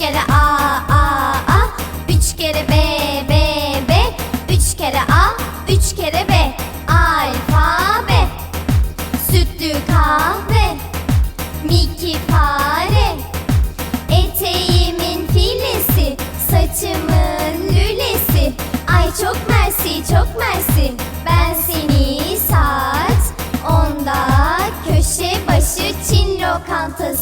kere A A A. Üç kere B B B. Üç kere A Üç kere B. Alfabe. Sütlü kahve. Miki fare. Eteğimin filesi Saçımın lülesi. Ay çok mersi çok mersi. Ben seni saat onda Köşe başı Çin lokantasında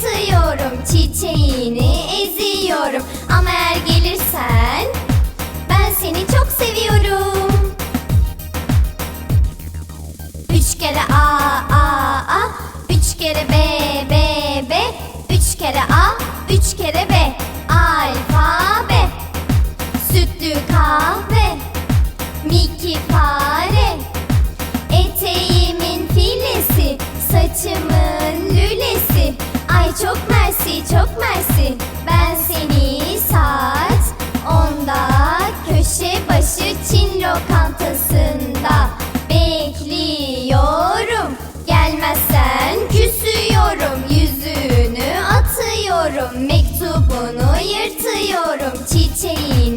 Yırtıyorum Çiçeğini eziyorum. Ama eğer gelirsen Ben seni çok seviyorum. Üç kere A A A. Üç kere B B B. Üç kere A Üç kere B. Alfabe Sütlü kahve. Miki fare. Eteğimin filesi Saçımın lülesi Ay çok mersi çok mersi. Ben seni saat onda Köşe başı Çin lokantasında Bekliyorum. Gelmezsen küsüyorum Yüzünü atıyorum Mektubunu yırtıyorum Çiçeği